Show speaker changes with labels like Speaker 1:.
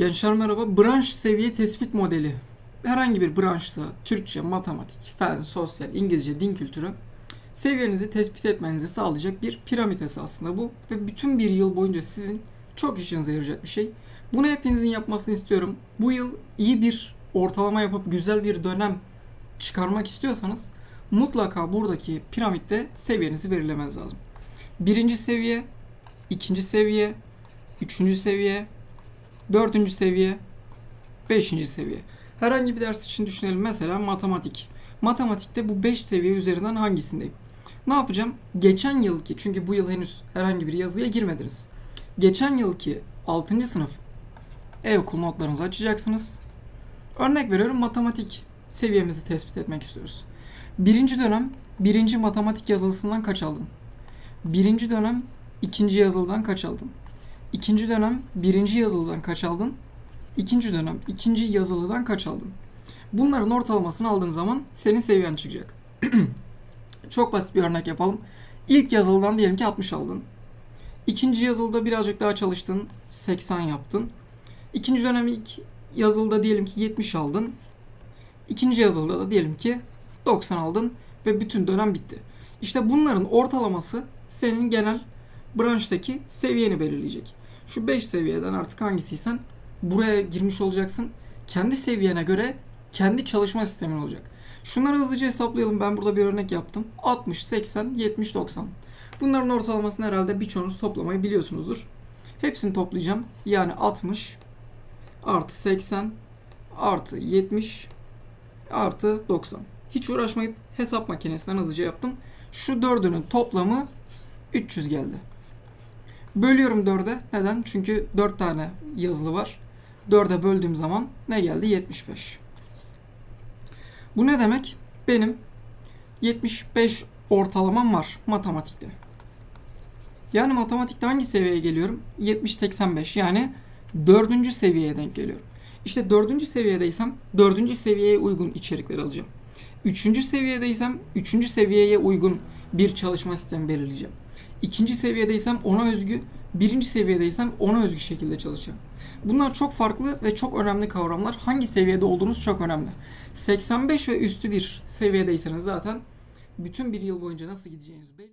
Speaker 1: Gençler merhaba. Branş seviye tespit modeli. Herhangi bir branşta Türkçe, matematik, fen, sosyal, İngilizce, din kültürü seviyenizi tespit etmenizi sağlayacak bir piramit esasında bu. Ve bütün bir yıl boyunca sizin çok işinize yarayacak bir şey. Bunu hepinizin yapmasını istiyorum. Bu yıl iyi bir ortalama yapıp güzel bir dönem çıkarmak istiyorsanız mutlaka buradaki piramitte seviyenizi belirlemeniz lazım. Birinci seviye, ikinci seviye, üçüncü seviye, dördüncü seviye, beşinci seviye. Herhangi bir ders için düşünelim. Mesela matematik. Matematikte bu 5 seviye üzerinden hangisindeyim? Ne yapacağım? Geçen yılki, çünkü bu yıl henüz herhangi bir yazıya girmediniz. Geçen yılki 6. sınıf e-okul notlarınızı açacaksınız. Örnek veriyorum matematik seviyemizi tespit etmek istiyoruz. Birinci dönem birinci matematik yazılısından kaç aldın? Birinci dönem ikinci yazılıdan kaç aldın? İkinci dönem birinci yazılıdan kaç aldın? İkinci dönem ikinci yazılıdan kaç aldın? Bunların ortalamasını aldığın zaman senin seviyen çıkacak. Çok basit bir örnek yapalım. İlk yazılıdan diyelim ki 60 aldın. İkinci yazılıda birazcık daha çalıştın, 80 yaptın. İkinci dönem ilk yazılıda diyelim ki 70 aldın. İkinci yazılıda da diyelim ki 90 aldın ve bütün dönem bitti. İşte bunların ortalaması senin genel branştaki seviyeni belirleyecek. Şu 5 seviyeden artık hangisiysen buraya girmiş olacaksın. Kendi seviyene göre kendi çalışma sistemin olacak. Şunları hızlıca hesaplayalım. Ben burada bir örnek yaptım. 60, 80, 70, 90. Bunların ortalamasını herhalde birçoğunuz toplamayı biliyorsunuzdur. Hepsini toplayacağım. Yani 60 artı 80 artı 70 artı 90. Hiç uğraşmayıp hesap makinesinden hızlıca yaptım. Şu dördünün toplamı 300 geldi. Bölüyorum 4'e. Neden? Çünkü 4 tane yazılı var. 4'e böldüğüm zaman ne geldi? 75. Bu ne demek? Benim 75 ortalamam var matematikte. Yani matematikte hangi seviyeye geliyorum? 70-85 yani 4. seviyeye denk geliyorum. İşte 4. seviyedeysem 4. seviyeye uygun içerikler alacağım. 3. seviyedeysem 3. seviyeye uygun bir çalışma sistemi belirleyeceğim. İkinci seviyedeysem ona özgü, birinci seviyedeysem ona özgü şekilde çalışacağım. Bunlar çok farklı ve çok önemli kavramlar. Hangi seviyede olduğunuz çok önemli. 85 ve üstü bir seviyedeyseniz zaten bütün bir yıl boyunca nasıl gideceğiniz belli.